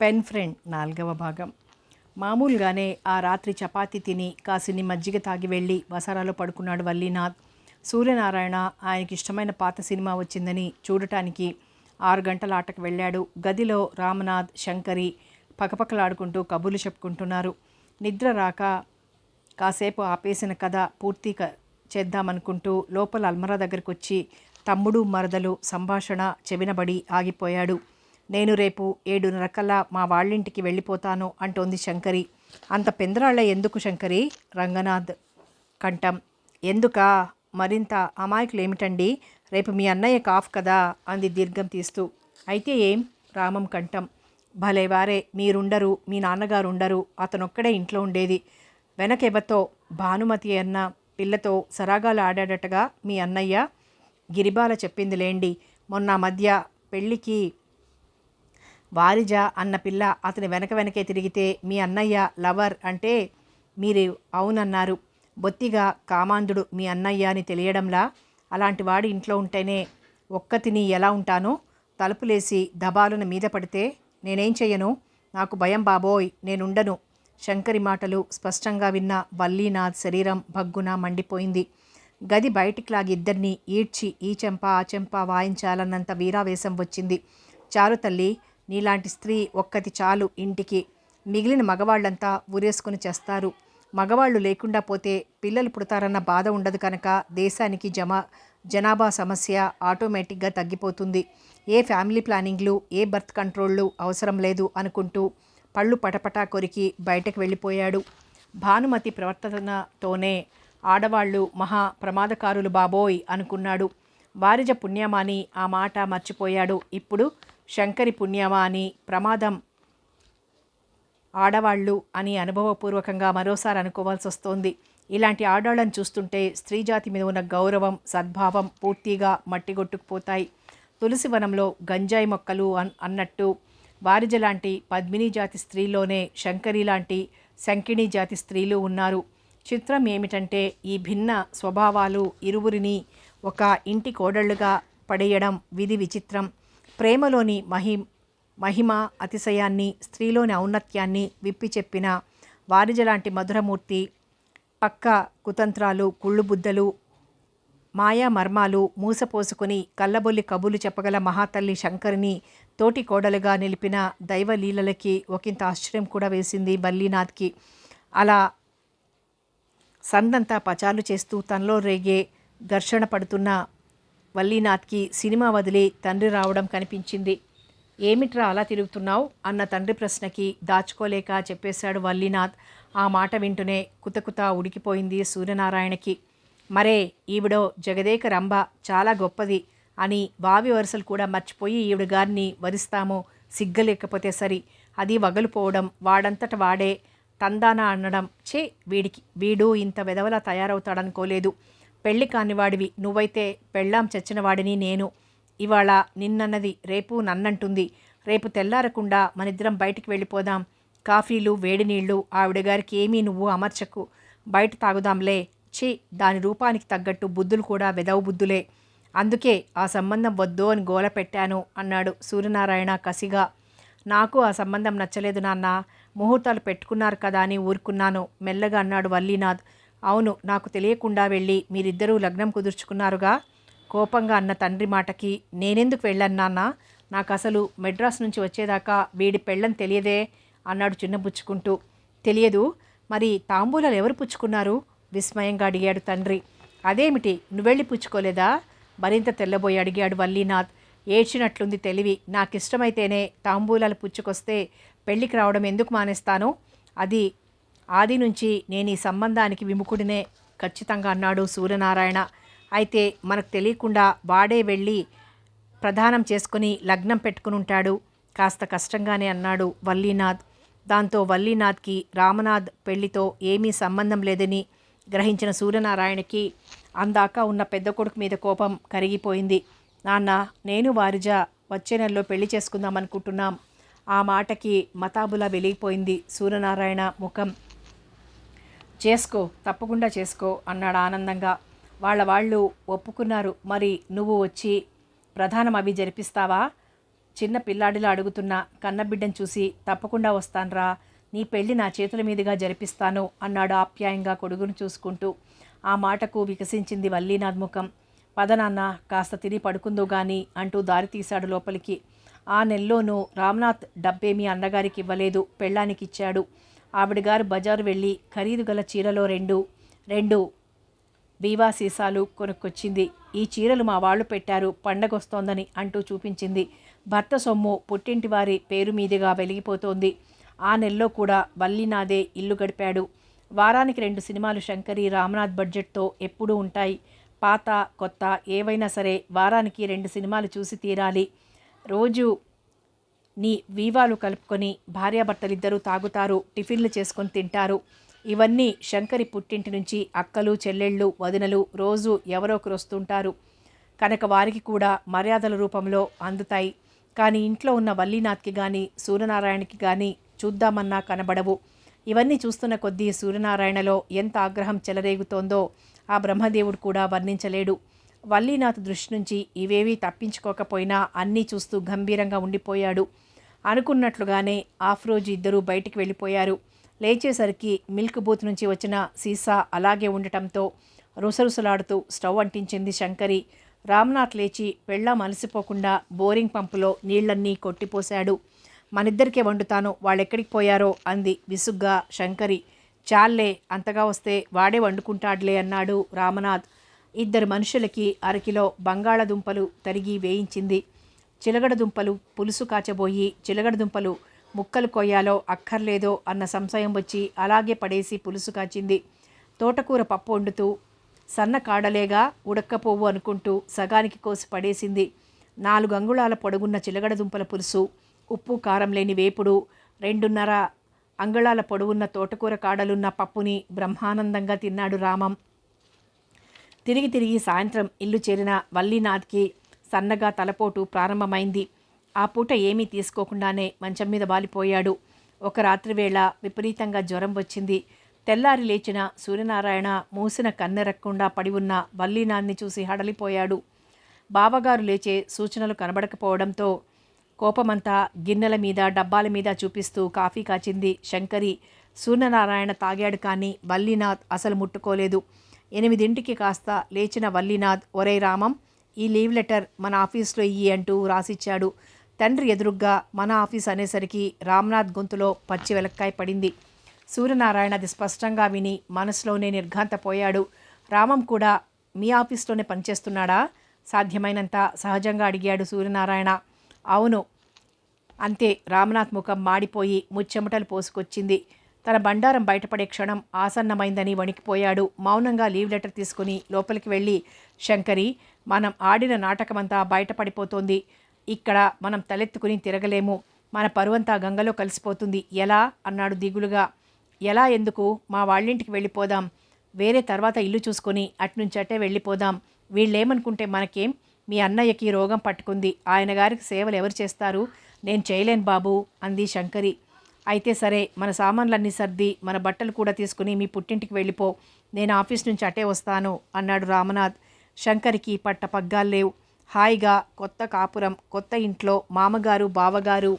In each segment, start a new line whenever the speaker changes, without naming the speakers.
Pen friend నాలుగవ భాగం. మామూలుగానే ఆ రాత్రి చపాతీ తిని కాసిని మజ్జిగ తాగి వెళ్ళి వసారాలో పడుకున్నాడు వల్లీనాథ్. సూర్యనారాయణ ఆయనకి ఇష్టమైన పాత సినిమా వచ్చిందని చూడటానికి ఆరు గంటల ఆటకు వెళ్ళాడు. గదిలో రామనాథ్ శంకరి పకపకలాడుకుంటూ కబుర్లు చెప్పుకుంటున్నారు. నిద్ర రాక కాసేపు ఆపేసిన కథ పూర్తి చేద్దామనుకుంటూ లోపల అల్మరా దగ్గరికి వచ్చి తమ్ముడు మరదలు సంభాషణ చెవినబడి ఆగిపోయాడు. నేను రేపు ఏడున్నరకల్లా మా వాళ్ళింటికి వెళ్ళిపోతాను అంటోంది శంకరి. అంత పెందరాళ్ళ ఎందుకు శంకరి? రంగనాథ్ కంఠం. ఎందుకా? మరింత అమాయకులు ఏమిటండి రేపు మీ అన్నయ్య కాఫ్ కదా? అంది దీర్ఘం తీస్తూ. అయితే ఏం? రామం కంఠం. భలే వారే మీరుండరు మీ నాన్నగారు ఉండరు అతనొక్కడే ఇంట్లో ఉండేది. వెనకెబతో భానుమతి అన్న పిల్లతో సరాగాలు ఆడాడటగా మీ అన్నయ్య? గిరిబాల చెప్పింది లేండి మొన్న మధ్య పెళ్ళికి వారిజ అన్న పిల్ల అతని వెనక వెనకే తిరిగితే మీ అన్నయ్య లవర్ అంటే మీరు అవునన్నారు. బొత్తిగా కామాంధుడు మీ అన్నయ్య అని తెలియడంలా అలాంటి వాడు ఇంట్లో ఉంటేనే ఒక్కతిని ఎలా ఉంటానో తలుపులేసి దబాలున మీద పడితే నేనేం చెయ్యను? నాకు భయం బాబోయ్ నేనుండను. శంకరి మాటలు స్పష్టంగా విన్న వల్లీనాథ్ శరీరం భగ్గున మండిపోయింది. గది బయటికి లాగి ఇద్దరిని ఈడ్చి ఈ చెంప ఆ చెంప వాయించాలన్నంత వీరావేశం వచ్చింది. చారు తల్లి నీలాంటి స్త్రీ ఒక్కతి చాలు ఇంటికి. మిగిలిన మగవాళ్ళంతా ఊరేసుకుని చేస్తారు. మగవాళ్ళు లేకుండా పోతే పిల్లలు పుడతారన్న బాధ ఉండదు కనుక దేశానికి జమ జనాభా సమస్య ఆటోమేటిక్గా తగ్గిపోతుంది. ఏ ఫ్యామిలీ ప్లానింగ్లు ఏ బర్త్ కంట్రోళ్ళు అవసరం లేదు అనుకుంటూ పళ్ళు పటపటా కొరికి బయటకు వెళ్ళిపోయాడు. భానుమతి ప్రవర్తనతోనే ఆడవాళ్ళు మహా ప్రమాదకారులు బాబోయ్ అనుకున్నాడు. వారిజ పుణ్యమాని ఆ మాట మర్చిపోయాడు. ఇప్పుడు శంకరి పుణ్యమా అని ప్రమాదం. ఆడవాళ్ళు అని అనుభవపూర్వకంగా మరోసారి అనుకోవాల్సి వస్తోంది. ఇలాంటి ఆడాళ్ళని చూస్తుంటే స్త్రీ జాతి మీద ఉన్న గౌరవం సద్భావం పూర్తిగా మట్టిగొట్టుకుపోతాయి. తులసి వనంలో గంజాయి మొక్కలు అన్ అన్నట్టు వారిజ లాంటి పద్మిని జాతి స్త్రీలోనే శంకరి లాంటి శంకిణి జాతి స్త్రీలు ఉన్నారు. చిత్రం ఏమిటంటే ఈ భిన్న స్వభావాలు ఇరువురిని ఒక ఇంటి కోడళ్ళుగా పడేయడం విధి విచిత్రం. ప్రేమలోని మహి మహిమ అతిశయాన్ని స్త్రీలోని ఔన్నత్యాన్ని విప్పి చెప్పిన వారిజ లాంటి మధురమూర్తి పక్క కుతంత్రాలు కుళ్ళుబుద్దలు మాయా మర్మాలు మూసపోసుకుని కళ్ళబొల్లి కబులు చెప్పగల మహాతల్లి శంకరిని తోటి కోడలుగా నిలిపిన దైవలీలలకి ఒకంత ఆశ్చర్యం కూడా వేసింది బల్లీనాథ్కి అలా సందంతా పచాలు చేస్తూ తనలో రేగే ఘర్షణ పడుతున్న వల్లీనాథ్కి సినిమా వదిలి తండ్రి రావడం కనిపించింది. ఏమిట్రా అలా తిరుగుతున్నావు? అన్న తండ్రి ప్రశ్నకి దాచుకోలేక చెప్పేశాడు వల్లీనాథ్. ఆ మాట వింటూనే కుతకుత ఉడికిపోయింది సూర్యనారాయణకి. మరే ఈవిడో జగదేక రంభ చాలా గొప్పది అని బావి వరుసలు కూడా మర్చిపోయి ఈవిడ గారిని వరిస్తాము సిగ్గలేకపోతే సరి. అది వగలుపోవడం వాడంతట వాడే తందాన అనడం చే వీడికి వీడు ఇంత వెదవలా తయారవుతాడనుకోలేదు. పెళ్ళి కానివాడివి. నువ్వైతే పెళ్ళాం చచ్చినవాడిని నేను. ఇవాళ నిన్నన్నది రేపు నన్నంటుంది. రేపు తెల్లారకుండా మనిద్దరం బయటికి వెళ్ళిపోదాం. కాఫీలు వేడి నీళ్ళు ఆవిడ గారికి ఏమీ నువ్వు అమర్చకు. బయట తాగుదాంలే. ఛీ దాని రూపానికి తగ్గట్టు బుద్ధులు కూడా వెదవు బుద్ధులే. అందుకే ఆ సంబంధం వద్దు అని గోల పెట్టాను అన్నాడు సూర్యనారాయణ కసిగా. నాకు ఆ సంబంధం నచ్చలేదు నాన్న. ముహూర్తాలు పెట్టుకున్నారు కదా అని ఊరుకున్నాను. మెల్లగా అన్నాడు వల్లీనాథ్. అవును నాకు తెలియకుండా వెళ్ళి మీరిద్దరూ లగ్నం కుదుర్చుకున్నారుగా. కోపంగా అన్న తండ్రి మాటకి నేనెందుకు వెళ్ళన్నానా నాన్న? నాకు అసలు మెడ్రాస్ నుంచి వచ్చేదాకా వీడి పెళ్ళని తెలియదే అన్నాడు చిన్నపుచ్చుకుంటూ తెలియదు మరి తాంబూలాలు ఎవరు పుచ్చుకున్నారు? విస్మయంగా అడిగాడు తండ్రి. అదేమిటి నువ్వెళ్ళి పుచ్చుకోలేదా? మరింత తెల్లబోయి అడిగాడు వల్లీనాథ్. ఏడ్చినట్లుంది తెలివి. నాకిష్టమైతేనే తాంబూలాలు పుచ్చుకొస్తే పెళ్ళికి రావడం ఎందుకు మానేస్తాను? అది ఆది నుంచి నేను ఈ సంబంధానికి విముఖుడినే ఖచ్చితంగా అన్నాడు సూర్యనారాయణ. అయితే మనకు తెలియకుండా వాడే వెళ్ళి ప్రదానం చేసుకుని లగ్నం పెట్టుకుని ఉంటాడు. కాస్త కష్టంగానే అన్నాడు వల్లీనాథ్. దాంతో వల్లీనాథ్కి రామనాథ్ పెళ్ళితో ఏమీ సంబంధం లేదని గ్రహించిన సూర్యనారాయణకి అందాక ఉన్న పెద్ద కొడుకు మీద కోపం కరిగిపోయింది. నాన్న నేను వారిజ వచ్చే నెలలో పెళ్ళి చేసుకుందాం అనుకుంటున్నాం. ఆ మాటకి మతాబులా వెలిగిపోయింది సూర్యనారాయణ ముఖం. చేసుకో తప్పకుండా చేసుకో అన్నాడు ఆనందంగా. వాళ్ళ వాళ్ళు ఒప్పుకున్నారు. మరి నువ్వు వచ్చి ప్రధానం అవి జరిపిస్తావా? చిన్న పిల్లాడిలా అడుగుతున్న కన్నబిడ్డను చూసి తప్పకుండా వస్తాన్రా. నీ పెళ్ళి నా చేతుల మీదుగా జరిపిస్తాను అన్నాడు ఆప్యాయంగా కొడుకును చూసుకుంటూ. ఆ మాటకు వికసించింది వల్లీనాథ్ ముఖం. పదనాన్న కాస్త తిని పడుకుందో గాని అంటూ దారి తీశాడు లోపలికి. ఆ నెల్లోనూ రామ్నాథ్ డబ్బేమీ అన్నగారికి ఇవ్వలేదు పెళ్ళానికి ఇచ్చాడు ఆవిడగారు బజారు వెళ్ళి ఖరీదు గల చీరలో రెండు రెండు బీవా సీసాలు కొనుక్కొచ్చింది. ఈ చీరలు మా వాళ్ళు పెట్టారు పండగొస్తోందని అంటూ చూపించింది. భర్త సొమ్ము పుట్టింటి వారి పేరు మీదుగా వెలిగిపోతోంది. ఆ నెలలో కూడా వల్లినాదే ఇల్లు గడిపాడు. వారానికి రెండు సినిమాలు శంకరి రామనాథ్ బడ్జెట్తో ఎప్పుడూ ఉంటాయి. పాత కొత్త ఏవైనా సరే వారానికి రెండు సినిమాలు చూసి తీరాలి. రోజు నీ వీవాలు కలుపుకొని భార్యాభర్తలిద్దరూ తాగుతారు టిఫిన్లు చేసుకొని తింటారు. ఇవన్నీ శంకరి పుట్టింటి నుంచి అక్కలు చెల్లెళ్ళు వదినలు రోజు ఎవరో ఒకరు వస్తుంటారు. కనుక వారికి కూడా మర్యాదల రూపంలో అందుతాయి. కానీ ఇంట్లో ఉన్న వల్లీనాథ్కి కానీ సూర్యనారాయణకి కానీ చూద్దామన్నా కనబడవు. ఇవన్నీ చూస్తున్న కొద్దీ సూర్యనారాయణలో ఎంత ఆగ్రహం చెలరేగుతోందో ఆ బ్రహ్మదేవుడు కూడా వర్ణించలేడు. వల్లీనాథ్ దృష్టి నుంచి ఇవేవీ తప్పించుకోకపోయినా అన్నీ చూస్తూ గంభీరంగా ఉండిపోయాడు. అనుకున్నట్లుగానే ఆఫ్ రోజు ఇద్దరూ బయటికి వెళ్ళిపోయారు. లేచేసరికి మిల్క్ బూత్ నుంచి వచ్చిన సీసా అలాగే ఉండటంతో రుసరుసలాడుతూ స్టవ్ అంటించింది శంకరి. రామ్నాథ్ లేచి పెళ్ళాం అలసిపోకుండా బోరింగ్ పంపులో నీళ్ళన్నీ కొట్టిపోశాడు. మనిద్దరికే వండుతాను వాళ్ళెక్కడికి పోయారో అంది విసుగ్గా శంకరి. చాల్లే అంతగా వస్తే వాడే వండుకుంటాడులే అన్నాడు రామనాథ్. ఇద్దరు మనుషులకి అరకిలో బంగాళదుంపలు తరిగి వేయించింది. చిలగడదుంపలు పులుసు కాచబోయి చిలగడదుంపలు ముక్కలు కొయ్యాలో అక్కర్లేదో అన్న సంశయం వచ్చి అలాగే పడేసి పులుసు కాచింది. తోటకూర పప్పు వండుతూ సన్న కాడలేగా ఉడక్కపోవు అనుకుంటూ సగానికి కోసి పడేసింది. నాలుగు అంగుళాల పొడుగున్న చిలగడదుంపల పులుసు ఉప్పు కారం లేని వేపుడు రెండున్నర అంగుళాల పొడవున్న తోటకూర కాడలున్న పప్పుని బ్రహ్మానందంగా తిన్నాడు రామం. తిరిగి తిరిగి సాయంత్రం ఇల్లు చేరిన వల్లీనాథ్కి సన్నగా తలపోటు ప్రారంభమైంది. ఆ పూట ఏమీ తీసుకోకుండానే మంచం మీద వాలిపోయాడు. ఒక రాత్రి వేళ విపరీతంగా జ్వరం వచ్చింది. తెల్లారి లేచిన సూర్యనారాయణ మూసిన కన్నెరక్కుండా పడి ఉన్న వల్లీనాథ్ని చూసి హడలిపోయాడు. బావగారు లేచే సూచనలు కనబడకపోవడంతో కోపమంతా గిన్నెల మీద డబ్బాల మీద చూపిస్తూ కాఫీ కాచింది శంకరి. సూర్యనారాయణ తాగాడు కానీ వల్లీనాథ్ అసలు ముట్టుకోలేదు. ఎనిమిదింటికి కాస్త లేచిన వల్లీనాథ్ ఒరే రామం ఈ లీవ్ లెటర్ మన ఆఫీస్లో ఇయ్యి అంటూ రాసిచ్చాడు. తండ్రి ఎదురుగ్గా మన ఆఫీస్ అనేసరికి రామ్నాథ్ గొంతులో పచ్చి వెలక్కాయ పడింది. సూర్యనారాయణ అది స్పష్టంగా విని మనసులోనే నిర్ఘాంతపోయాడు. రామం కూడా మీ ఆఫీస్లోనే పనిచేస్తున్నాడా? సాధ్యమైనంత సహజంగా అడిగాడు సూర్యనారాయణ. అవును. అంతే. రామనాథ్ ముఖం మాడిపోయి ముచ్చెమటలు పోసుకొచ్చింది. తన బండారం బయటపడే క్షణం ఆసన్నమైందని వణికిపోయాడు. మౌనంగా లీవ్ లెటర్ తీసుకుని లోపలికి వెళ్ళి శంకరి మనం ఆడిన నాటకమంతా బయటపడిపోతోంది. ఇక్కడ మనం తలెత్తుకుని తిరగలేము. మన పరువంతా గంగలో కలిసిపోతుంది. ఎలా అన్నాడు దిగులుగా. ఎలా ఎందుకు? మా వాళ్ళింటికి వెళ్ళిపోదాం. వేరే తర్వాత ఇల్లు చూసుకొని అట్నుంచి అట్టే వెళ్ళిపోదాం. వీళ్ళేమనుకుంటే మనకేం? మీ అన్నయ్యకి రోగం పట్టుకుంది. ఆయన గారికి సేవలు ఎవరు చేస్తారు? నేను చేయలేను బాబు అంది శంకరి. అయితే సరే మన సామాన్లన్నీ సర్ది మన బట్టలు కూడా తీసుకుని మీ పుట్టింటికి వెళ్ళిపో. నేను ఆఫీస్ నుంచి అటే వస్తాను అన్నాడు రామనాథ్. శంకరికి పట్ట పగ్గాలు లేవు. హాయిగా కొత్త కాపురం కొత్త ఇంట్లో మామగారు బావగారు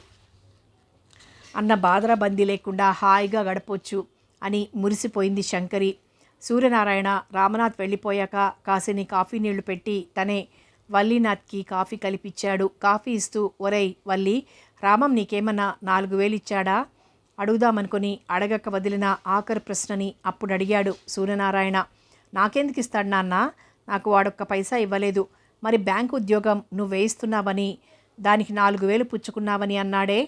అన్న బాదరబందీ లేకుండా హాయిగా గడపొచ్చు అని మురిసిపోయింది శంకరి. సూర్యనారాయణ రామనాథ్ వెళ్ళిపోయాక కాసిని కాఫీ నీళ్ళు పెట్టి తనే వల్లీనాథ్కి కాఫీ కలిపిచ్చాడు. కాఫీ ఇస్తూ ఒరేయ్ వల్లి రామం నీకేమన్నా నాలుగు వేలు ఇచ్చాడా అడుగుదామనుకుని అడగక వదిలిన ఆఖరి ప్రశ్నని అప్పుడు అడిగాడు సూర్యనారాయణ. నాకెందుకు ఇస్తాడు నాన్న? నాకు వాడొక్క పైసా ఇవ్వలేదు. మరి బ్యాంకు ఉద్యోగం నువ్వు వేయిస్తున్నావని దానికి నాలుగు వేలు పుచ్చుకున్నావని అన్నాడే.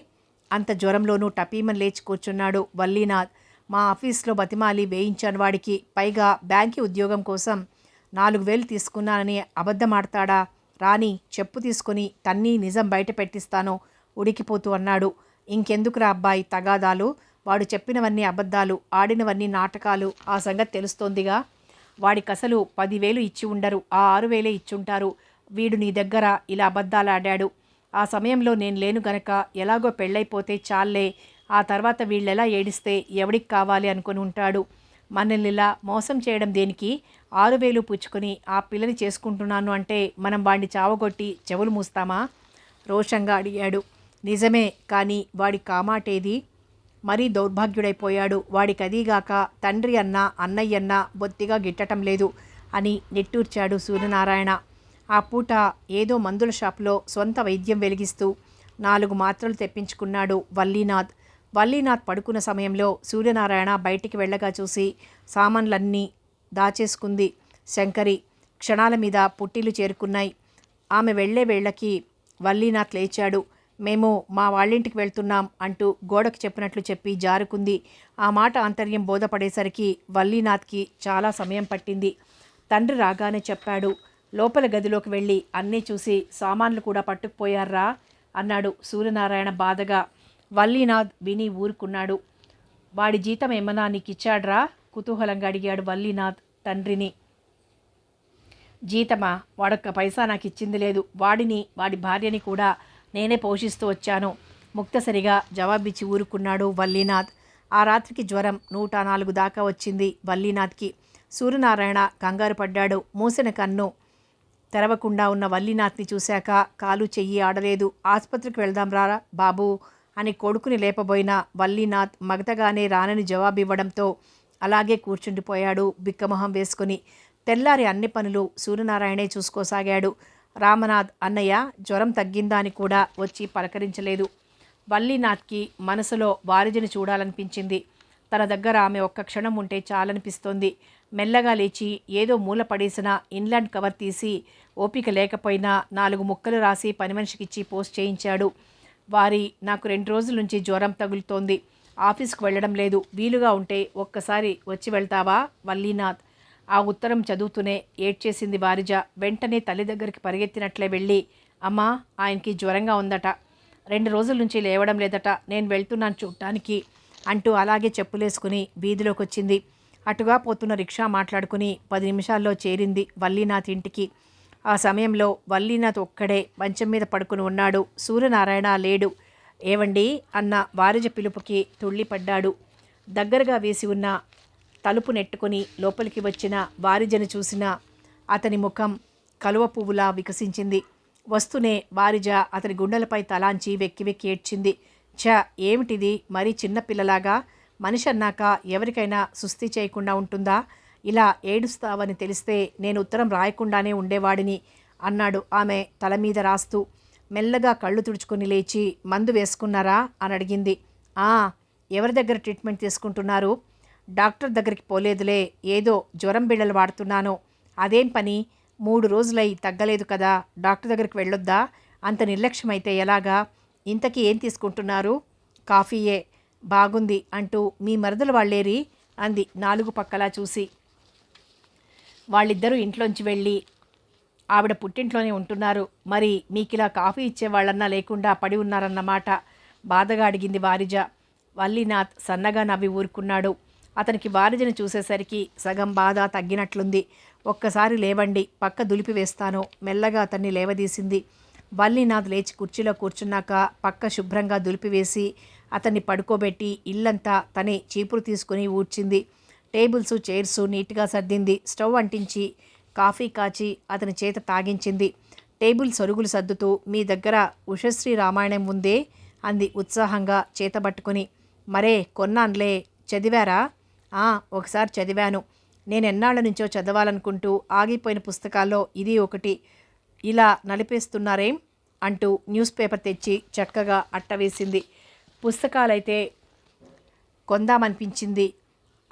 అంత జ్వరంలోనూ టపీమని లేచి కూర్చున్నాడు వల్లీనాథ్. మా ఆఫీస్లో బతిమాలి వేయించాను వాడికి. పైగా బ్యాంకి ఉద్యోగం కోసం నాలుగు వేలు తీసుకున్నానని అబద్ధమాడతాడా? రాని చెప్పు తీసుకుని తన్ని నిజం బయట పెట్టిస్తాను. ఉడికిపోతూ అన్నాడు. ఇంకెందుకురా అబ్బాయి తగాదాలు? వాడు చెప్పినవన్నీ అబద్ధాలు ఆడినవన్నీ నాటకాలు. ఆ సంగతి తెలుస్తోందిగా. వాడికి అసలు పదివేలు ఇచ్చి ఉండరు ఆ ఆరు వేలే ఇచ్చుంటారు. వీడు నీ దగ్గర ఇలా అబద్ధాలు ఆడాడు ఆ సమయంలో నేను లేను గనక ఎలాగో పెళ్ళైపోతే చాలే ఆ తర్వాత వీళ్ళెలా ఏడిస్తే ఎవడికి కావాలి అనుకుని ఉంటాడు. మనల్ని ఇలా మోసం చేయడం దేనికి? ఆరు వేలు పుచ్చుకొని ఆ పిల్లని చేసుకుంటున్నాను అంటే మనం వాడిని చావగొట్టి చెవులు మూస్తామా? రోషంగా అడిగాడు. నిజమే కానీ వాడి కామాటేది? మరీ దౌర్భాగ్యుడైపోయాడు. వాడికి అదీగాక తండ్రి అన్న అన్నయ్యన్న బొత్తిగా గిట్టటం లేదు అని నిట్టూర్చాడు సూర్యనారాయణ. ఆ పూట ఏదో మందుల షాపులో సొంత వైద్యం వెలిగిస్తూ నాలుగు మాత్రలు తెప్పించుకున్నాడు వల్లీనాథ్. వల్లీనాథ్ పడుకున్న సమయంలో సూర్యనారాయణ బయటికి వెళ్ళగా చూసి సామాన్లన్నీ దాచేసుకుంది. శంకరి క్షణాల మీద పుట్టిలు చేరుకున్నాయి. ఆమె వెళ్ళే వేళ్ళకి వల్లీనాథ్ లేచాడు. మేము మా వాళ్ళింటికి వెళ్తున్నాం అంటూ గోడకు చెప్పినట్లు చెప్పి జారుకుంది. ఆ మాట ఆంతర్యం బోధపడేసరికి వల్లీనాథ్కి చాలా సమయం పట్టింది. తండ్రి రాగానే చెప్పాడు లోపల గదిలోకి వెళ్ళి అన్నీ చూసి సామాన్లు కూడా పట్టుకుపోయారా? అన్నాడు సూర్యనారాయణ బాధగా. వల్లీనాథ్ విని ఊరుకున్నాడు. వాడి జీతం ఏమన్నా నీకిచ్చాడ్రా? కుతూహలంగా అడిగాడు వల్లీనాథ్ తండ్రిని. జీతమా? వాడొక్క పైసా నాకు ఇచ్చింది లేదు. వాడిని వాడి భార్యని కూడా నేనే పోషిస్తూ వచ్చాను. ముక్తసరిగా జవాబిచ్చి ఊరుకున్నాడు వల్లీనాథ్. ఆ రాత్రికి జ్వరం నూట నాలుగు దాకా వచ్చింది వల్లీనాథ్కి. సూర్యనారాయణ కంగారు పడ్డాడు. మూసిన కన్ను తెరవకుండా ఉన్న వల్లీనాథ్ని చూశాక కాలు చెయ్యి ఆడలేదు. ఆసుపత్రికి వెళ్దాం రా బాబు అని కొడుకుని లేపబోయిన వల్లీనాథ్ మగతగానే రానని జవాబివ్వడంతో అలాగే కూర్చుండిపోయాడు. బిక్కమొహం వేసుకుని తెల్లారి అన్ని పనులు సూర్యనారాయణే చూసుకోసాగాడు. రామనాథ్ అన్నయ్య జ్వరం తగ్గిందా అని కూడా వచ్చి పలకరించలేదు. వల్లీనాథ్కి మనసులో వారిజిని చూడాలనిపించింది. తన దగ్గర ఆమె ఒక్క క్షణం ఉంటే చాలనిపిస్తోంది. మెల్లగా లేచి ఏదో మూల పడేసిన ఇన్లాండ్ కవర్ తీసి ఓపిక లేకపోయినా నాలుగు ముక్కలు రాసి పని మనిషికిచ్చి పోస్ట్ చేయించాడు. వారి నాకు రెండు రోజుల నుంచి జ్వరం తగులుతోంది. ఆఫీస్కు వెళ్ళడం లేదు. వీలుగా ఉంటే ఒక్కసారి వచ్చి వెళ్తావా వల్లీనాథ్? ఆ ఉత్తరం చదువుతూనే ఏడ్చేసింది వారిజ. వెంటనే తల్లి దగ్గరికి పరిగెత్తినట్లే వెళ్ళి అమ్మా ఆయనకి జ్వరంగా ఉందట. రెండు రోజుల నుంచి లేవడం లేదట. నేను వెళ్తున్నాను చూడటానికి అంటూ అలాగే చెప్పులేసుకుని వీధిలోకి వచ్చింది అటుగా పోతున్న రిక్షా మాట్లాడుకుని పది నిమిషాల్లో చేరింది వల్లీనాథ్ ఇంటికి. ఆ సమయంలో వల్లీనాథ్ ఒక్కడే మంచం మీద పడుకుని ఉన్నాడు. సూర్యనారాయణ లేడు. ఏవండి? అన్న వారిజ పిలుపుకి తుళ్ళిపడ్డాడు. దగ్గరగా వేసి ఉన్న తలుపు నెట్టుకొని లోపలికి వచ్చిన వారిజను చూసిన అతని ముఖం కలువ పువ్వులా వికసించింది. వస్తూనే వారిజ అతని గుండెలపై తలాంచి వెక్కి వెక్కి ఏడ్చింది. ఛ ఏమిటిది? మరీ చిన్నపిల్లలాగా మనిషి అన్నాక ఎవరికైనా సుస్థి చేయకుండా ఉంటుందా? ఇలా ఏడుస్తావని తెలిస్తే నేను ఉత్తరం రాయకుండానే ఉండేవాడిని అన్నాడు ఆమె తల మీద రాస్తూ. మెల్లగా కళ్ళు తుడుచుకొని లేచి మందు వేసుకున్నారా? అని అడిగింది. ఆ ఎవరి దగ్గర ట్రీట్మెంట్ తీసుకుంటున్నారు? డాక్టర్ దగ్గరికి పోలేదులే ఏదో జ్వరం బిళ్ళలు వాడుతున్నాను. అదేం పని? మూడు రోజులై తగ్గలేదు కదా డాక్టర్ దగ్గరికి వెళ్ళొద్దా? అంత నిర్లక్ష్యమైతే ఎలాగా? ఇంతకీ ఏం తీసుకుంటున్నారు? కాఫీయే. బాగుంది అంటూ మీ మరదలు వాళ్ళేరి అంది నాలుగు పక్కలా చూసి. వాళ్ళిద్దరూ ఇంట్లోంచి వెళ్ళి ఆవిడ పుట్టింట్లోనే ఉంటున్నారు. మరి మీకు ఇలా కాఫీ ఇచ్చేవాళ్ళన్నా లేకుండా పడి ఉన్నారన్నమాట. బాధగా అడిగింది వారిజ. వల్లీనాథ్ సన్నగా నవ్వి ఊరుకున్నాడు. అతనికి వారిజను చూసేసరికి సగం బాధ తగ్గినట్లుంది. ఒక్కసారి లేవండి పక్క దులిపి వేస్తాను మెల్లగా అతన్ని లేవదీసింది. వల్లీనాథ్ లేచి కుర్చీలో కూర్చున్నాక పక్క శుభ్రంగా దులిపివేసి అతన్ని పడుకోబెట్టి ఇల్లంతా తనే చీపురు తీసుకుని ఊడ్చింది. టేబుల్స్ చైర్స్ నీట్గా సర్దింది. స్టవ్ అంటించి కాఫీ కాచి అతని చేత తాగించింది. టేబుల్ సొరుగులు సర్దుతూ మీ దగ్గర ఉషశ్రీ రామాయణం ఉందే? అంది ఉత్సాహంగా చేతబట్టుకుని. మరే కొన్నాన్లే చదివారా? ఒకసారి చదివాను. నేను ఎన్నాళ్ళ నుంచో చదవాలనుకుంటూ ఆగిపోయిన పుస్తకాల్లో ఇది ఒకటి. ఇలా నలిపేస్తున్నారేం? అంటూ న్యూస్ పేపర్ తెచ్చి చక్కగా అట్టవేసింది. పుస్తకాలైతే కొందామనిపించింది.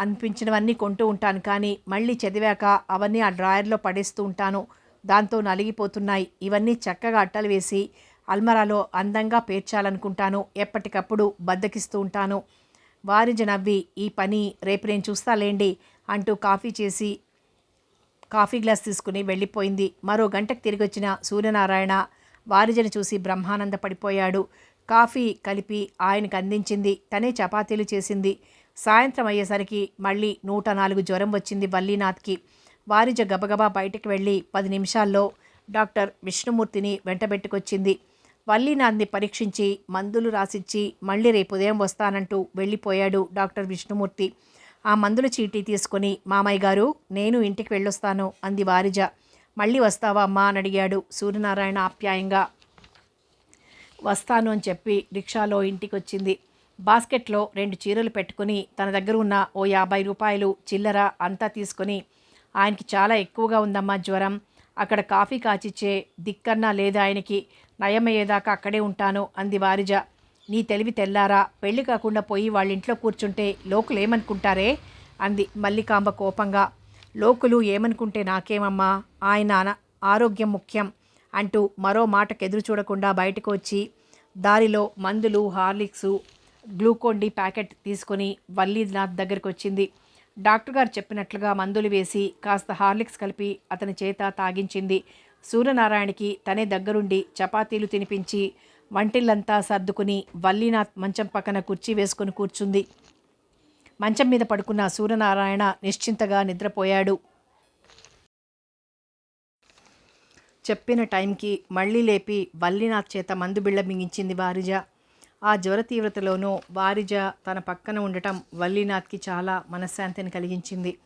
అనిపించినవన్నీ కొంటూ ఉంటాను కానీ మళ్ళీ చదివాక అవన్నీ ఆ డ్రాయర్లో పడేస్తూ ఉంటాను. దాంతో నలిగిపోతున్నాయి. ఇవన్నీ చక్కగా అట్టలు వేసి అల్మరాలో అందంగా పేర్చాలనుకుంటాను. ఎప్పటికప్పుడు బద్దకిస్తూ ఉంటాను. వారిజ నవ్వి ఈ పని రేపు నేను చూస్తాలేండి అంటూ కాఫీ చేసి కాఫీ గ్లాస్ తీసుకుని వెళ్ళిపోయింది. మరో గంటకు తిరిగి వచ్చిన సూర్యనారాయణ వారిజను చూసి బ్రహ్మానంద పడిపోయాడు కాఫీ కలిపి ఆయనకు అందించింది. తనే చపాతీలు చేసింది. సాయంత్రం అయ్యేసరికి మళ్ళీ నూట నాలుగు జ్వరం వచ్చింది వల్లీనాథ్కి. వారిజ గబగబా బయటకు వెళ్ళి పది నిమిషాల్లో డాక్టర్ విష్ణుమూర్తిని వెంటబెట్టుకొచ్చింది వల్లినాథ్ని పరీక్షించి మందులు రాసిచ్చి మళ్ళీ రేపు ఉదయం వస్తానంటూ వెళ్ళిపోయాడు డాక్టర్ విష్ణుమూర్తి. ఆ మందుల చీటీ తీసుకుని మామయ్య గారు నేను ఇంటికి వెళ్ళొస్తాను అంది వారిజ. మళ్ళీ వస్తావా అమ్మా అని అడిగాడు సూర్యనారాయణ ఆప్యాయంగా. వస్తాను అని చెప్పి రిక్షాలో ఇంటికి వచ్చింది బాస్కెట్లో రెండు చీరలు పెట్టుకుని తన దగ్గర ఉన్న ఓ యాభై రూపాయలు చిల్లర అంతా తీసుకొని ఆయనకి చాలా ఎక్కువగా ఉందమ్మా జ్వరం. అక్కడ కాఫీ కాచిచ్చే దిక్కన్నా లేదా ఆయనకి. నయమయ్యేదాకా అక్కడే ఉంటాను అంది వారిజ. నీ తెలివి తెల్లారా? పెళ్ళి కాకుండా పోయి వాళ్ళ ఇంట్లో కూర్చుంటే లోకులు ఏమనుకుంటారే అంది మల్లికాంబ కోపంగా. లోకులు ఏమనుకుంటే నాకేమమ్మా? ఆయన ఆరోగ్యం ముఖ్యం అంటూ మరో మాటకు ఎదురు చూడకుండా బయటకు వచ్చి దారిలో మందులు హార్లిక్సు గ్లూకోండి ప్యాకెట్ తీసుకొని వల్లీనాథ్ దగ్గరికి వచ్చింది డాక్టర్ గారు చెప్పినట్లుగా మందులు వేసి కాస్త హార్లిక్స్ కలిపి అతని చేత తాగించింది. సూర్యనారాయణకి తనే దగ్గరుండి చపాతీలు తినిపించి వంటిల్లంతా సర్దుకుని వల్లీనాథ్ మంచం పక్కన కుర్చీ వేసుకుని కూర్చుంది. మంచం మీద పడుకున్న సూర్యనారాయణ నిశ్చింతగా నిద్రపోయాడు. చెప్పిన టైంకి మళ్ళీ లేపి వల్లినాథ్ చేత మందు బిళ్ళ మింగించింది వారిజ. ఆ జ్వర తీవ్రతలోనూ వారిజ తన పక్కన ఉండటం వల్లీనాథ్కి చాలా మనశ్శాంతిని కలిగించింది.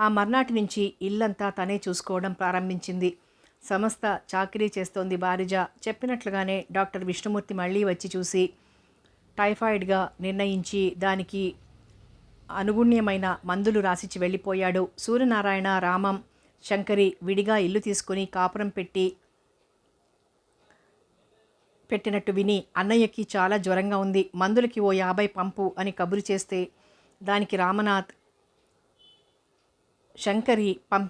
ఆ మర్నాటి నుంచి ఇల్లంతా తనే చూసుకోవడం ప్రారంభించింది. సమస్త చాకరీ చేస్తోంది బారిజ. చెప్పినట్లుగానే డాక్టర్ విష్ణుమూర్తి మళ్ళీ వచ్చి చూసి టైఫాయిడ్గా నిర్ణయించి దానికి అనుగుణ్యమైన మందులు రాసిచ్చి వెళ్ళిపోయాడు. సూర్యనారాయణ రామం శంకరి విడిగా ఇల్లు తీసుకుని కాపురం పెట్టి పెట్టినట్టు విని అన్నయ్యకి చాలా జ్వరంగా ఉంది. మందులకి ఓ యాభై పంపు అని కబురు చేస్తే దానికి రామనాథ్ శంకరి పం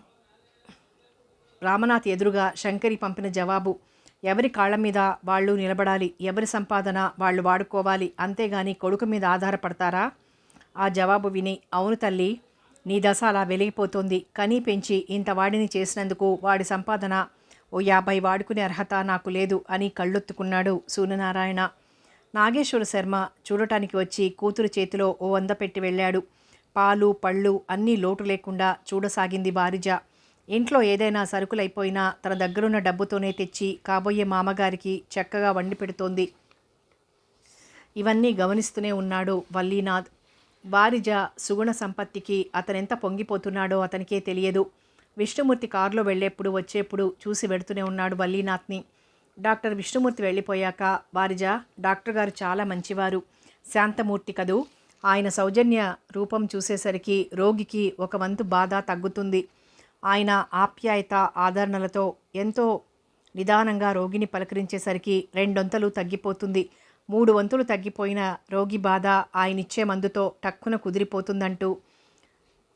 రామనాథ్ ఎదురుగా శంకరి పంపిన జవాబు ఎవరి కాళ్ళ మీద వాళ్ళు నిలబడాలి ఎవరి సంపాదన వాళ్ళు వాడుకోవాలి అంతేగాని కొడుకు మీద ఆధారపడతారా? ఆ జవాబు విని అవును తల్లి నీ దశ అలా వెలిగిపోతుంది కనీ పెంచి ఇంత వాడిని చేసినందుకు వాడి సంపాదన ఓ యాభై వాడుకునే అర్హత నాకు లేదు అని కళ్ళొత్తుకున్నాడు సూర్యనారాయణ. నాగేశ్వర శర్మ చూడటానికి వచ్చి కూతురు చేతిలో ఓ వంద పెట్టి వెళ్ళాడు. పాలు పళ్ళు అన్నీ లోటు లేకుండా చూడసాగింది బారిజ ఇంట్లో ఏదైనా సరుకులైపోయినా తన దగ్గరున్న డబ్బుతోనే తెచ్చి కాబోయే మామగారికి చక్కగా వండి పెడుతోంది. ఇవన్నీ గమనిస్తూనే ఉన్నాడు వల్లీనాథ్. వారిజ సుగుణ సంపత్తికి అతనెంత పొంగిపోతున్నాడో అతనికే తెలియదు. విష్ణుమూర్తి కారులో వెళ్ళేప్పుడు వచ్చేప్పుడు చూసి వెడుతూనే ఉన్నాడు వల్లీనాథ్ని. డాక్టర్ విష్ణుమూర్తి వెళ్ళిపోయాక వారిజ డాక్టర్ గారు చాలా మంచివారు. శాంతమూర్తి కదూ? ఆయన సౌజన్య రూపం చూసేసరికి రోగికి ఒక వంతు బాధ తగ్గుతుంది. ఆయన ఆప్యాయత ఆదరణలతో ఎంతో నిదానంగా రోగిని పలకరించేసరికి రెండొంతలు తగ్గిపోతుంది. మూడు వంతులు తగ్గిపోయిన రోగి బాధ ఆయనిచ్చే మందుతో టక్కున కుదిరిపోతుందంటూ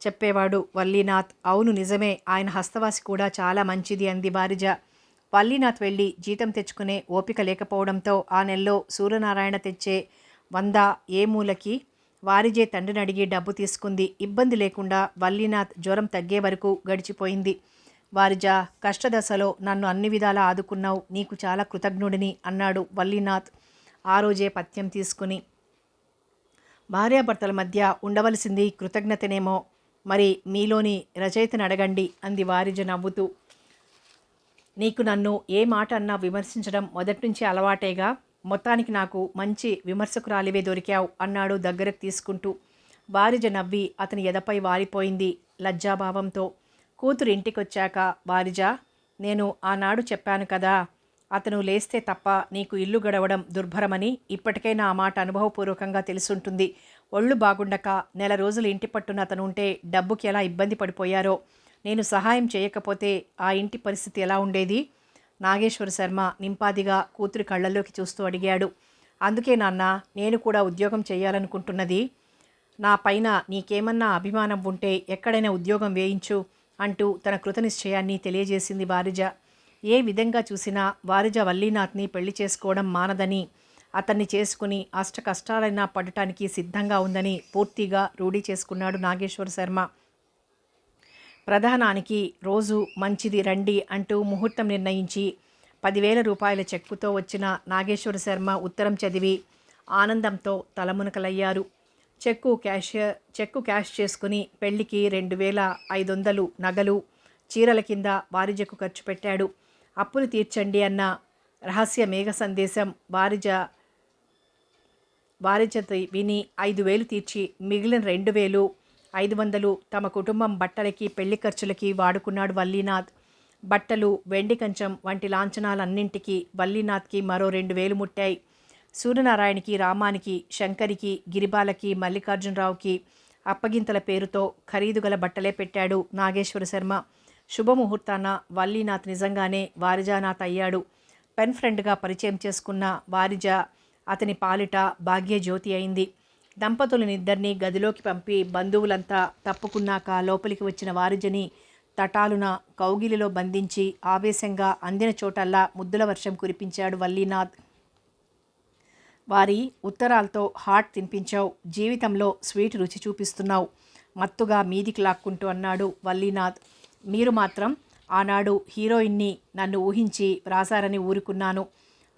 చెప్పేవాడు వల్లీనాథ్. అవును నిజమే. ఆయన హస్తవాసి కూడా చాలా మంచిది అంది బారిజ. వల్లీనాథ్ వెళ్ళి జీతం తెచ్చుకునే ఓపిక లేకపోవడంతో ఆ నెలలో సూర్యనారాయణ తెచ్చే వంద ఏ మూలకి వారిజే తండ్రిని అడిగి డబ్బు తీసుకుంది. ఇబ్బంది లేకుండా వల్లీనాథ్ జ్వరం తగ్గే వరకు గడిచిపోయింది. వారిజ కష్టదశలో నన్ను అన్ని విధాలా ఆదుకున్నావు నీకు చాలా కృతజ్ఞుడిని అన్నాడు వల్లీనాథ్. ఆ రోజే పథ్యం తీసుకుని. భార్యాభర్తల మధ్య ఉండవలసింది కృతజ్ఞతనేమో మరి మీలోని రచయితను అడగండి అంది వారిజ నవ్వుతూ. నీకు నన్ను ఏ మాట అన్నా విమర్శించడం మొదటి నుంచి అలవాటేగా? మొత్తానికి నాకు మంచి విమర్శకురాలివే దొరికావు అన్నాడు దగ్గరకు తీసుకుంటూ. వారిజ నవ్వి అతని ఎదపై వారిపోయింది లజ్జాభావంతో. కూతురు ఇంటికొచ్చాక వారిజ నేను ఆనాడు చెప్పాను కదా అతను లేస్తే తప్ప నీకు ఇల్లు గడవడం దుర్భరమని ఇప్పటికైనా ఆ మాట అనుభవపూర్వకంగా తెలుసుంటుంది. ఒళ్ళు బాగుండక నెల రోజులు ఇంటి పట్టున అతను ఉంటే డబ్బుకి ఎలా ఇబ్బంది పడిపోయారో. నేను సహాయం చేయకపోతే ఆ ఇంటి పరిస్థితి ఎలా ఉండేది? నాగేశ్వర శర్మ నింపాదిగా కూతురి కళ్ళల్లోకి చూస్తూ అడిగాడు. అందుకే నాన్న నేను కూడా ఉద్యోగం చేయాలనుకుంటున్నది. నా పైన నీకేమన్నా అభిమానం ఉంటే ఎక్కడైనా ఉద్యోగం వేయించు అంటూ తన కృతనిశ్చయాన్ని తెలియజేసింది వారిజ. ఏ విధంగా చూసినా వారిజ వల్లీనాథ్ని పెళ్ళి చేసుకోవడం మానదని అతన్ని చేసుకుని అష్ట కష్టాలైనా పడటానికి సిద్ధంగా ఉందని పూర్తిగా రూఢీ చేసుకున్నాడు నాగేశ్వర శర్మ. ప్రధానానికి రోజు మంచిది రండి అంటూ ముహూర్తం నిర్ణయించి పదివేల రూపాయల చెక్కుతో వచ్చిన నాగేశ్వర శర్మ ఉత్తరం చదివి ఆనందంతో తలమునకలయ్యారు. చెక్కు క్యాషియర్ చెక్కు క్యాష్ చేసుకుని పెళ్ళికి రెండు వేల ఐదు వందలు నగలు చీరల కింద వారిజకు ఖర్చు పెట్టాడు. అప్పులు తీర్చండి అన్న రహస్య మేఘ సందేశం వారిజ వారిజ విని ఐదు వేలు తీర్చి మిగిలిన రెండు వేలు ఐదు వందలు తమ కుటుంబం బట్టలకి పెళ్ళి ఖర్చులకి వాడుకున్నాడు వల్లీనాథ్. బట్టలు వెండి కంచం వంటి లాంఛనాలన్నింటికీ వల్లీనాథ్కి మరో రెండు వేలు ముట్టాయి. సూర్యనారాయణకి రామానికి శంకరికి గిరిబాలకి మల్లికార్జునరావుకి అప్పగింతల పేరుతో ఖరీదు గల బట్టలే పెట్టాడు నాగేశ్వర శర్మ. శుభముహూర్తాన వల్లీనాథ్ నిజంగానే వారిజానాథ్ అయ్యాడు. పెన్ ఫ్రెండ్గా పరిచయం చేసుకున్న వారిజ అతని పాలిట భాగ్యజ్యోతి అయింది. దంపతులనిద్దరినీ గదిలోకి పంపి బంధువులంతా తప్పుకున్నాక లోపలికి వచ్చిన వారిజని తటాలున కౌగిలిలో బంధించి ఆవేశంగా అందిన చోటల్లా ముద్దుల వర్షం కురిపించాడు వల్లీనాథ్. వారి ఉత్తరాలతో హాట్ తినిపించావు జీవితంలో స్వీట్ రుచి చూపిస్తున్నావు మత్తుగా మీదికి లాక్కుంటూ అన్నాడు వల్లీనాథ్. మీరు మాత్రం ఆనాడు హీరోయిన్ని నన్ను ఊహించి రాశారని ఊరుకున్నాను.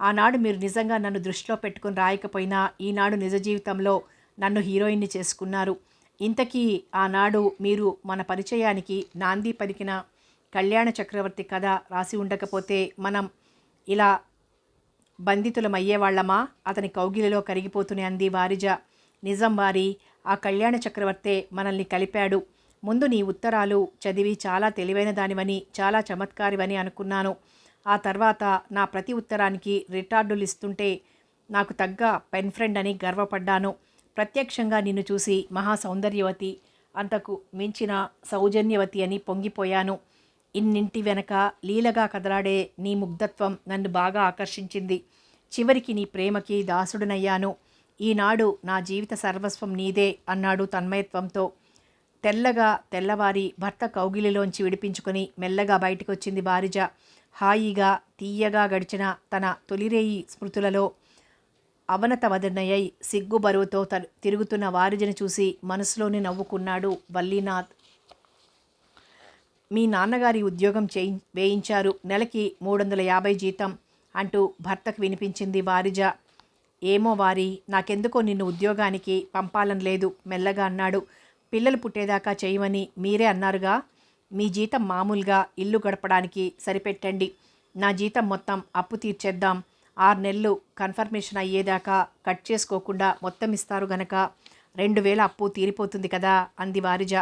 ఆనాడు మీరు నిజంగా నన్ను దృష్టిలో పెట్టుకుని రాయకపోయినా ఈనాడు నిజ జీవితంలో నన్ను హీరోయిన్ని చేసుకున్నారు. ఇంతకీ ఆనాడు మీరు మన పరిచయానికి నాంది పలికిన కళ్యాణ చక్రవర్తి కథ రాసి ఉండకపోతే మనం ఇలా బంధితులమయ్యేవాళ్ళమా అతని కౌగిలిలో కరిగిపోతూనే అంది వారిజ. నిజం వారి ఆ కళ్యాణ చక్రవర్తే మనల్ని కలిపాడు. ముందు నీ ఉత్తరాలు చదివి చాలా తెలివైన దానివని చాలా చమత్కారివని అనుకున్నాను. ఆ తర్వాత నా ప్రతి ఉత్తరానికి రిటార్డులు ఇస్తుంటే నాకు తగ్గ పెన్ ఫ్రెండ్ అని గర్వపడ్డాను. ప్రత్యక్షంగా నిన్ను చూసి మహా సౌందర్యవతి అంతకు మించిన సౌజన్యవతి అని పొంగిపోయాను. ఇన్నింటి వెనక లీలగా కదలాడే నీ ముగ్ధత్వం నన్ను బాగా ఆకర్షించింది. చివరికి నీ ప్రేమకి దాసుడునయ్యాను. ఈనాడు నా జీవిత సర్వస్వం నీదే అన్నాడు తన్మయత్వంతో. తెల్లగా తెల్లవారి భర్త కౌగిలిలోంచి విడిపించుకొని మెల్లగా బయటకొచ్చింది భారిజ. బారిజ హాయిగా తీయగా గడిచిన తన తొలిరేయి స్మృతులలో అవనత వదనయ్యై సిగ్గు బరువుతో త తిరుగుతున్న వారిజను చూసి మనసులోనే నవ్వుకున్నాడు వల్లీనాథ్. మీ నాన్నగారి ఉద్యోగం చేయి వేయించారు. నెలకి మూడు వందల యాభై జీతం అంటూ భర్తకు వినిపించింది వారిజ. ఏమో వారి నాకెందుకో నిన్ను ఉద్యోగానికి పంపాలని లేదు మెల్లగా అన్నాడు. పిల్లలు పుట్టేదాకా చేయమని మీరే అన్నారుగా? మీ జీతం మామూలుగా ఇల్లు గడపడానికి సరిపెట్టండి. నా జీతం మొత్తం అప్పు తీర్చేద్దాం. ఆరు నెలలు కన్ఫర్మేషన్ అయ్యేదాకా కట్ చేసుకోకుండా మొత్తం ఇస్తారు గనక. రెండు వేల అప్పు తీరిపోతుంది కదా అంది వారిజ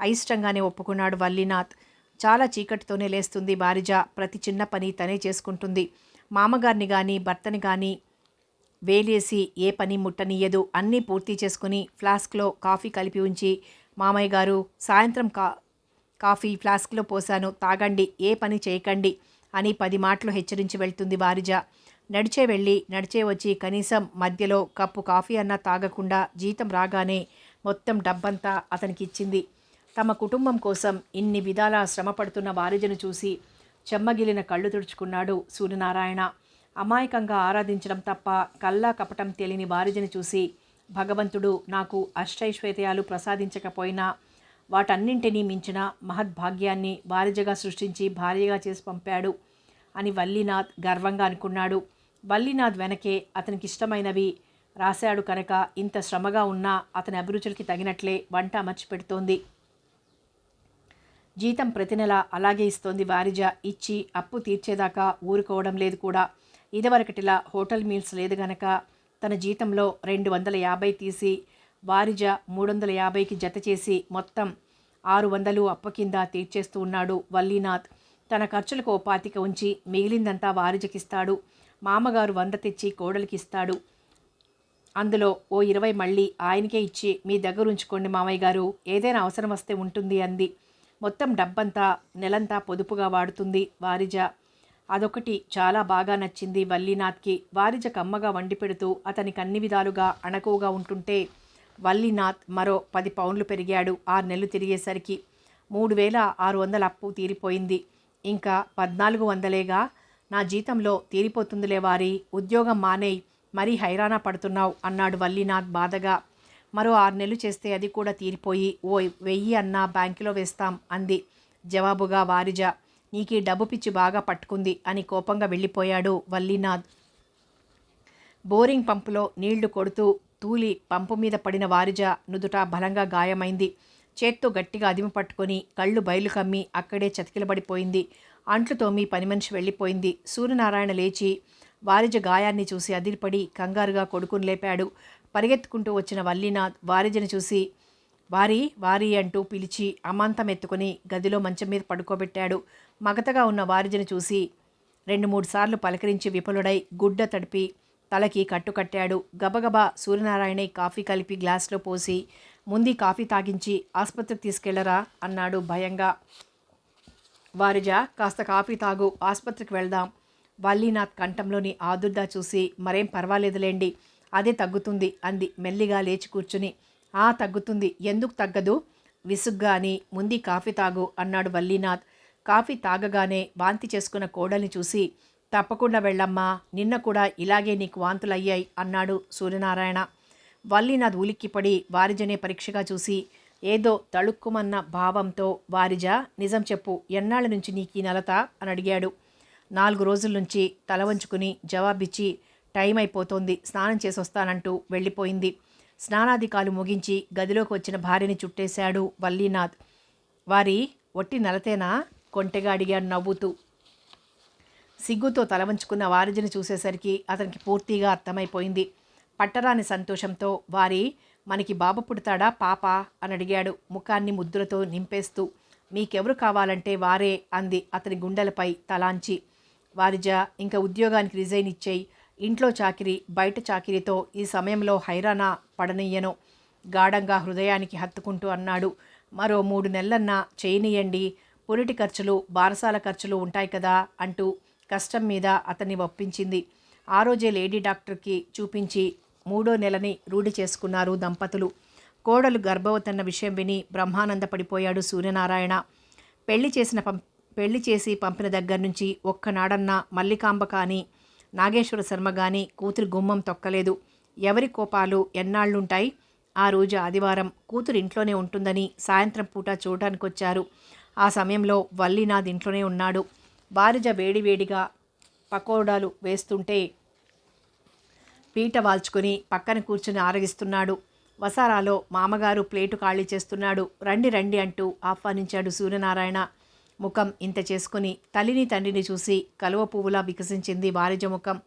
అయిష్టంగానే ఒప్పుకున్నాడు వల్లీనాథ్. చాలా చీకటితోనే లేస్తుంది వారిజ ప్రతి చిన్న పని తనే చేసుకుంటుంది. మామగారిని కానీ భర్తని కానీ వేలేసి ఏ పని ముట్టనీయదు. అన్నీ పూర్తి చేసుకుని ఫ్లాస్క్లో కాఫీ కలిపి ఉంచి మామయ్య గారు సాయంత్రం కా కాఫీ ఫ్లాస్క్లో పోశాను తాగండి. ఏ పని చేయకండి అని పది మాటలు హెచ్చరించి వెళ్తుంది వారిజ నడిచే వెళ్ళి నడిచే వచ్చి కనీసం మధ్యలో కప్పు కాఫీ అన్నా తాగకుండా జీతం రాగానే మొత్తం డబ్బంతా అతనికి ఇచ్చింది తమ కుటుంబం కోసం ఇన్ని విధాల శ్రమపడుతున్న వారిజను చూసి చెమ్మగిలిన కళ్ళు తుడుచుకున్నాడు సూర్యనారాయణ. అమాయకంగా ఆరాధించడం తప్ప కల్లా కపటం తెలియని వారిజని చూసి భగవంతుడు నాకు అష్టైశ్వేతయాలు ప్రసాదించకపోయినా వాటన్నింటినీ మించిన మహద్భాగ్యాన్ని వారిజగా సృష్టించి భార్యగా చేసి పంపాడు అని వల్లీనాథ్ గర్వంగా అనుకున్నాడు. బల్లినాథ్ వెనకే అతనికి ఇష్టమైనవి రాశాడు కనుక ఇంత శ్రమగా ఉన్నా అతని అభిరుచులకి తగినట్లే వంట అమర్చి పెడుతోంది జీతం ప్రతి నెల అలాగే ఇస్తోంది వారిజ. ఇచ్చి అప్పు తీర్చేదాకా ఊరుకోవడం లేదు కూడా. ఇదివరకటిలా హోటల్ మీల్స్ లేదు గనక తన జీతంలో రెండు వందల యాభై తీసి వారిజ మూడు వందల యాభైకి జత చేసి మొత్తం ఆరు వందలు అప్ప కింద తీర్చేస్తూ ఉన్నాడు వల్లీనాథ్. తన ఖర్చులకు ఓ పాతిక ఉంచి మిగిలిందంతా వారిజకిస్తాడు. మామగారు వంద తెచ్చి కోడలికిస్తాడు. అందులో ఓ ఇరవై మళ్ళీ ఆయనకే ఇచ్చి మీ దగ్గర ఉంచుకోండి మామయ్య గారు. ఏదైనా అవసరం వస్తే ఉంటుంది అంది. మొత్తం డబ్బంతా నెలంతా పొదుపుగా వాడుతుంది వారిజ. అదొకటి చాలా బాగా నచ్చింది వల్లీనాథ్కి. వారిజ కమ్మగా వండి పెడుతూ అతనికి అన్ని విధాలుగా అణకువగా ఉంటుంటే వల్లీనాథ్ మరో పది పౌండ్లు పెరిగాడు ఆరు నెలలు తిరిగేసరికి. మూడు వేల ఆరు వందల అప్పు తీరిపోయింది. ఇంకా పద్నాలుగు వందలేగా నా జీతంలో తీరిపోతుందిలే వారి ఉద్యోగం మానేయ్ మరీ హైరాణ పడుతున్నావు అన్నాడు వల్లీనాథ్ బాధగా. మరో ఆరు నెలలు చేస్తే అది కూడా తీరిపోయి ఓ వెయ్యి అన్నా బ్యాంకులో వేస్తాం అంది జవాబుగా వారిజ. నీకు ఈ డబ్బు పిచ్చి బాగా పట్టుకుంది అని కోపంగా వెళ్ళిపోయాడు వల్లీనాథ్. బోరింగ్ పంపులో నీళ్ళు కొడుతూ తూలి పంపు మీద పడిన వారిజ నుదుట బలంగా గాయమైంది. చేత్తో గట్టిగా అదిమి పట్టుకొని కళ్ళు బయలు కమ్మి అక్కడే చతికిలబడిపోయింది. అంట్లు తోమి పని మనిషి వెళ్ళిపోయింది. సూర్యనారాయణ లేచి వారిజ గాయాన్ని చూసి అదిరిపడి కంగారుగా కొడుకుని లేపాడు. పరిగెత్తుకుంటూ వచ్చిన వల్లీనాథ్ వారిజను చూసి వారి వారి అంటూ పిలిచి అమాంతం ఎత్తుకొని గదిలో మంచం మీద పడుకోబెట్టాడు. మగతగా ఉన్న వారిజను చూసి రెండు మూడు సార్లు పలకరించి విపులుడై గుడ్డ తడిపి తలకి కట్టుకట్టాడు గబగబా సూర్యనారాయణ కాఫీ కలిపి గ్లాస్లో పోసి ముందు కాఫీ తాగించి ఆసుపత్రికి తీసుకెళ్ళరా అన్నాడు భయంగా. వారిజ కాస్త కాఫీ తాగు ఆసుపత్రికి వెళ్దాం. వల్లీనాథ్ కంఠంలోని ఆదుర్దా చూసి మరేం పర్వాలేదులేండి అదే తగ్గుతుంది అంది మెల్లిగా లేచి కూర్చుని. ఆ తగ్గుతుంది. ఎందుకు తగ్గదు? విసుగ్గా అని ముందు కాఫీ తాగు అన్నాడు వల్లీనాథ్. కాఫీ తాగగానే వాంతి చేసుకున్న కోడల్ని చూసి తప్పకుండా వెళ్ళమ్మా నిన్న కూడా ఇలాగే నీకు వాంతులయ్యాయి అన్నాడు సూర్యనారాయణ. వల్లీనాథ్ ఉలిక్కిపడి వారిజనే పరీక్షగా చూసి ఏదో తళుక్కుమన్న భావంతో వారిజ నిజం చెప్పు ఎన్నాళ్ళ నుంచి నీకు ఈ నలత? అని అడిగాడు. నాలుగు రోజుల నుంచి తల వంచుకుని జవాబిచ్చి టైం అయిపోతోంది స్నానం చేసి వస్తానంటూ వెళ్ళిపోయింది. స్నానాధికాలు ముగించి గదిలోకి వచ్చిన భార్యని చుట్టేశాడు వల్లీనాథ్. వారి ఒట్టి నలతేనా? కొంటెగా అడిగాడు నవ్వుతూ. సిగ్గుతో తల వంచుకున్న వారిజని చూసేసరికి అతనికి పూర్తిగా అర్థమైపోయింది. పట్టరాని సంతోషంతో వారి మనకి బాబు పుడతాడా పాప? అని అడిగాడు. ముఖాన్ని ముద్దులతో నింపేస్తూ మీకెవరు కావాలంటే వారే అంది అతని గుండెలపై తలాంచి. వారిజా ఇంకా ఉద్యోగానికి రిజైన్ ఇచ్చేయి. ఇంట్లో చాకిరి బయట చాకిరితో ఈ సమయంలో హైరానా పడనీయను. గాఢంగా హృదయానికి హత్తుకుంటూ అన్నాడు. మరో మూడు నెలలన్నా చేయనీయండి. పురిటి ఖర్చులు బారసాల ఖర్చులు ఉంటాయి కదా అంటూ కష్టం మీద అతన్ని ఒప్పించింది. ఆ రోజే లేడీ డాక్టర్కి చూపించి మూడో నెలని రూఢి చేసుకున్నారు దంపతులు. కోడలు గర్భవతన్న విషయం విని బ్రహ్మానందపడిపోయాడు సూర్యనారాయణ. పెళ్ళి చేసిన పం పెళ్ళి చేసి పంపిన దగ్గర నుంచి ఒక్కనాడన్నా మల్లికాంబ కానీ నాగేశ్వర శర్మ కానీ కూతురి గుమ్మం తొక్కలేదు. ఎవరి కోపాలు ఎన్నాళ్ళుంటాయి? ఆ రోజు ఆదివారం కూతురు ఇంట్లోనే ఉంటుందని సాయంత్రం పూట చూడటానికి వచ్చారు ఆ సమయంలో వల్లీనాథ్ ఇంట్లోనే ఉన్నాడు. బారిజ వేడివేడిగా పకోడాలు వేస్తుంటే పీట వాల్చుకొని పక్కన కూర్చుని ఆరగిస్తున్నాడు. వసారాలో మామగారు ప్లేటు ఖాళీ చేస్తున్నాడు. రండి రండి అంటూ ఆహ్వానించాడు సూర్యనారాయణ. ముఖం ఇంత చేసుకుని తల్లిని తండ్రిని చూసి కలువ పువ్వులా వికసించింది వారిజ ముఖం.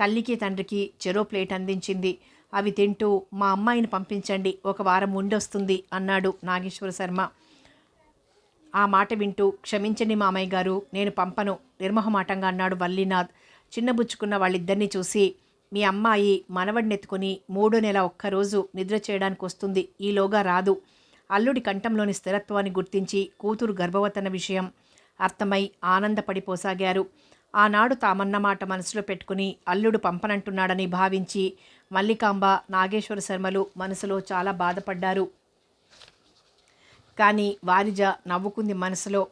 తల్లికి తండ్రికి చెరో ప్లేట్ అందించింది. అవి తింటూ మా అమ్మాయిని పంపించండి ఒక వారం ఉండొస్తుంది అన్నాడు నాగేశ్వర శర్మ. ఆ మాట వింటూ క్షమించండి మామయ్య గారు నేను పంపను నిర్మహమాటంగా అన్నాడు వల్లీనాథ్. చిన్నబుచ్చుకున్న వాళ్ళిద్దరినీ చూసి మీ అమ్మాయి మనవడినెత్తుకుని మూడో నెల ఒక్కరోజు నిద్ర చేయడానికి వస్తుంది ఈలోగా రాదు. అల్లుడి కంఠంలోని స్థిరత్వాన్ని గుర్తించి కూతురు గర్భవతన విషయం అర్థమై ఆనందపడిపోసాగారు ఆనాడు తామన్న మాట మనసులో పెట్టుకుని అల్లుడు పంపనంటున్నాడని భావించి మల్లికాంబ నాగేశ్వర శర్మలు మనసులో చాలా బాధపడ్డారు. కానీ వారిజ నవ్వుకుంది మనసులో.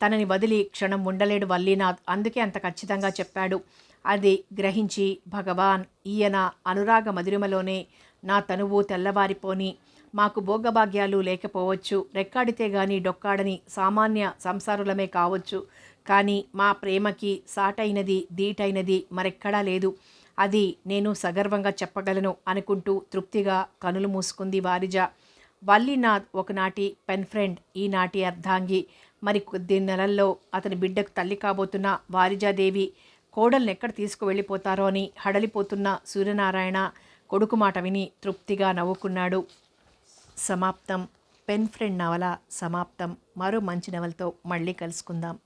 తనని వదిలి క్షణం ఉండలేడు వల్లీనాథ్. అందుకే అంత ఖచ్చితంగా చెప్పాడు. అది గ్రహించి భగవాన్ ఈయన అనురాగ మధురిమలోనే నా తనువు తెల్లవారిపోని మాకు భోగభాగ్యాలు లేకపోవచ్చు రెక్కాడితే గాని డొక్కాడని సామాన్య సంసారులమే కావచ్చు కానీ మా ప్రేమకి సాటైనది దీటైనది మరెక్కడా లేదు. అది నేను సగర్వంగా చెప్పగలను అనుకుంటూ తృప్తిగా కనులు మూసుకుంది వారిజ. వల్లీనాథ్ ఒకనాటి పెన్ ఫ్రెండ్ ఈనాటి అర్ధాంగి. మరి కొద్ది నెలల్లో అతని బిడ్డకు తల్లి కాబోతున్న వారిజాదేవి కోడల్ని ఎక్కడ తీసుకువెళ్ళిపోతారో అని హడలిపోతున్న సూర్యనారాయణ కొడుకు మాట విని తృప్తిగా నవ్వుకున్నాడు. సమాప్తం. పెన్ ఫ్రెండ్ నవల సమాప్తం. మరో మంచి నవలతో మళ్ళీ కలుసుకుందాం.